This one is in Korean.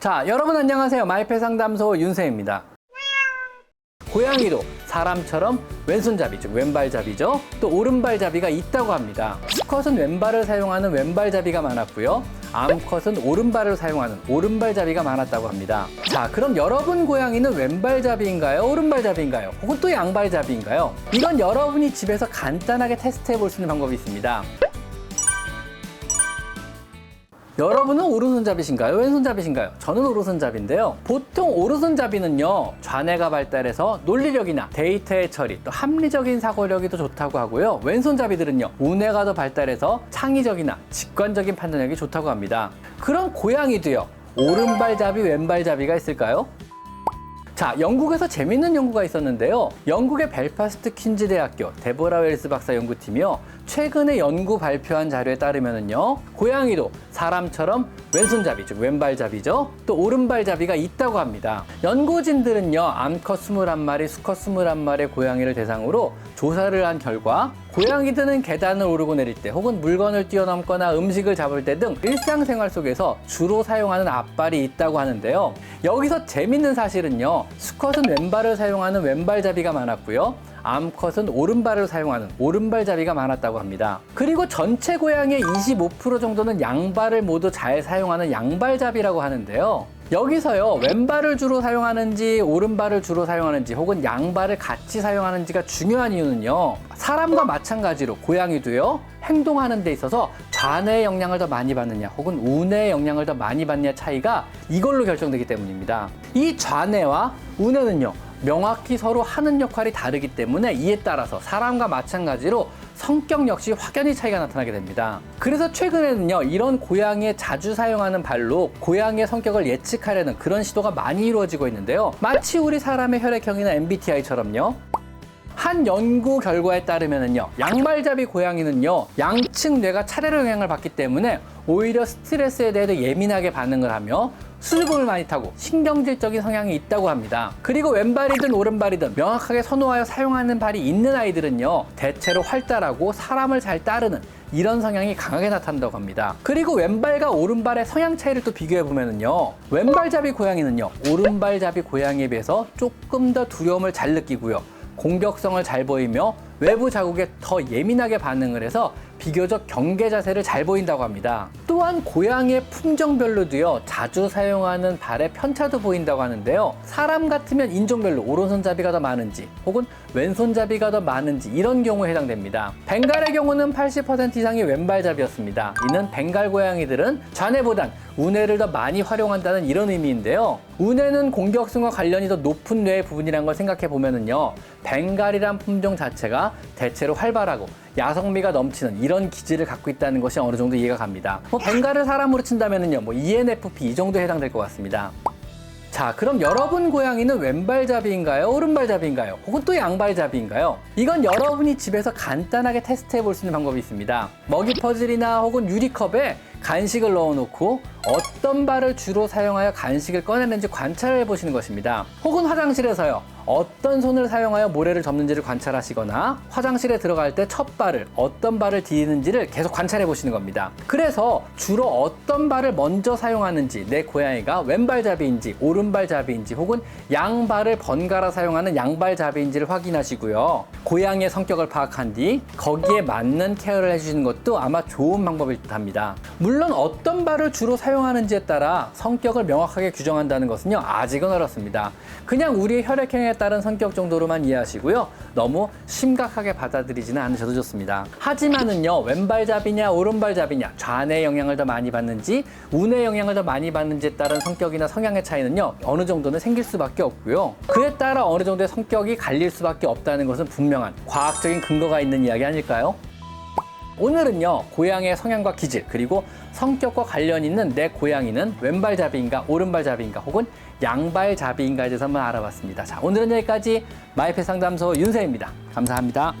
자, 여러분 안녕하세요. 마이페 상담소 윤세입니다. 고양이도 사람처럼 왼손잡이, 즉 왼발잡이죠. 또 오른발잡이가 있다고 합니다. 수컷은 왼발을 사용하는 왼발잡이가 많았고요. 암컷은 오른발을 사용하는 오른발잡이가 많았다고 합니다. 자, 그럼 여러분 고양이는 왼발잡이인가요? 오른발잡이인가요? 혹은 또 양발잡이인가요? 이건 여러분이 집에서 간단하게 테스트해 볼 수 있는 방법이 있습니다. 여러분은 오른손잡이신가요? 왼손잡이신가요? 저는 오른손잡인데요. 보통 오른손잡이는요, 좌뇌가 발달해서 논리력이나 데이터의 처리, 또 합리적인 사고력이 더 좋다고 하고요. 왼손잡이들은요, 우뇌가 더 발달해서 창의적이나 직관적인 판단력이 좋다고 합니다. 그럼 고양이도요, 오른발잡이, 왼발잡이가 있을까요? 자, 영국에서 재밌는 연구가 있었는데요. 영국의 벨파스트 퀸즈 대학교 데보라 웰스 박사 연구팀이요. 최근에 연구 발표한 자료에 따르면은요. 고양이도 사람처럼 왼손잡이, 즉 왼발잡이죠. 또 오른발잡이가 있다고 합니다. 연구진들은요. 암컷 21마리, 수컷 21마리의 고양이를 대상으로 조사를 한 결과 고양이들은 계단을 오르고 내릴 때 혹은 물건을 뛰어넘거나 음식을 잡을 때 등 일상생활 속에서 주로 사용하는 앞발이 있다고 하는데요. 여기서 재밌는 사실은요. 수컷은 왼발을 사용하는 왼발잡이가 많았고요. 암컷은 오른발을 사용하는 오른발잡이가 많았다고 합니다. 그리고 전체 고양이의 25% 정도는 양발을 모두 잘 사용하는 양발잡이라고 하는데요. 여기서요, 왼발을 주로 사용하는지, 오른발을 주로 사용하는지, 혹은 양발을 같이 사용하는지가 중요한 이유는요, 사람과 마찬가지로 고양이도요, 행동하는 데 있어서 좌뇌의 영향을 더 많이 받느냐, 혹은 우뇌의 영향을 더 많이 받느냐 차이가 이걸로 결정되기 때문입니다. 이 좌뇌와 우뇌는요, 명확히 서로 하는 역할이 다르기 때문에 이에 따라서 사람과 마찬가지로 성격 역시 확연히 차이가 나타나게 됩니다. 그래서 최근에는요, 이런 고양이에 자주 사용하는 발로 고양이의 성격을 예측하려는 그런 시도가 많이 이루어지고 있는데요. 마치 우리 사람의 혈액형이나 MBTI처럼요. 한 연구 결과에 따르면은요, 양발잡이 고양이는요, 양측 뇌가 차례로 영향을 받기 때문에 오히려 스트레스에 대해 예민하게 반응을 하며 수줍음을 많이 타고 신경질적인 성향이 있다고 합니다. 그리고 왼발이든 오른발이든 명확하게 선호하여 사용하는 발이 있는 아이들은요, 대체로 활달하고 사람을 잘 따르는 이런 성향이 강하게 나타난다고 합니다. 그리고 왼발과 오른발의 성향 차이를 또 비교해 보면은요, 왼발잡이 고양이는요, 오른발잡이 고양이에 비해서 조금 더 두려움을 잘 느끼고요. 공격성을 잘 보이며 외부 자국에 더 예민하게 반응을 해서 비교적 경계 자세를 잘 보인다고 합니다. 또한 고양이의 품종별로도요, 자주 사용하는 발의 편차도 보인다고 하는데요. 사람 같으면 인종별로 오른손잡이가 더 많은지, 혹은 왼손잡이가 더 많은지 이런 경우에 해당됩니다. 벵갈의 경우는 80% 이상이 왼발잡이였습니다. 이는 벵갈 고양이들은 좌뇌보단 우뇌를 더 많이 활용한다는 이런 의미인데요. 우뇌는 공격성과 관련이 더 높은 뇌의 부분이라는 걸 생각해 보면은요. 벵갈이란 품종 자체가 대체로 활발하고 야성미가 넘치는 이런 기질을 갖고 있다는 것이 어느 정도 이해가 갑니다. 뭐 벵갈을 사람으로 친다면은요. 뭐 ENFP 이 정도에 해당될 것 같습니다. 자, 그럼 여러분 고양이는 왼발잡이인가요? 오른발잡이인가요? 혹은 또 양발잡이인가요? 이건 여러분이 집에서 간단하게 테스트해 볼 수 있는 방법이 있습니다. 먹이 퍼즐이나 혹은 유리컵에 간식을 넣어놓고 어떤 발을 주로 사용하여 간식을 꺼내는지 관찰해 보시는 것입니다. 혹은 화장실에서요. 어떤 손을 사용하여 모래를 접는지를 관찰하시거나 화장실에 들어갈 때 첫 발을 어떤 발을 디디는지를 계속 관찰해 보시는 겁니다. 그래서 주로 어떤 발을 먼저 사용하는지 내 고양이가 왼발잡이인지 오른발잡이인지 혹은 양발을 번갈아 사용하는 양발잡이인지를 확인하시고요. 고양이의 성격을 파악한 뒤 거기에 맞는 케어를 해주시는 것도 아마 좋은 방법일 듯 합니다. 어떤 발을 주로 사용하는지에 따라 성격을 명확하게 규정한다는 것은요 아직은 어렵습니다. 그냥 우리의 혈액형에 따른 성격 정도로만 이해하시고요 너무 심각하게 받아들이지는 않으셔도 좋습니다. 하지만은요 왼발잡이냐 오른발잡이냐 좌뇌 영향을 더 많이 받는지 우뇌 영향을 더 많이 받는지에 따른 성격이나 성향의 차이는요 어느 정도는 생길 수밖에 없고요 그에 따라 어느 정도의 성격이 갈릴 수밖에 없다는 것은 분명한 과학적인 근거가 있는 이야기 아닐까요? 오늘은요 고양이의 성향과 기질 그리고 성격과 관련 있는 내 고양이는 왼발잡이인가 오른발잡이인가 혹은 양발잡이인가에 대해서 한번 알아봤습니다. 자 오늘은 여기까지 마이페 상담소 윤세입니다. 감사합니다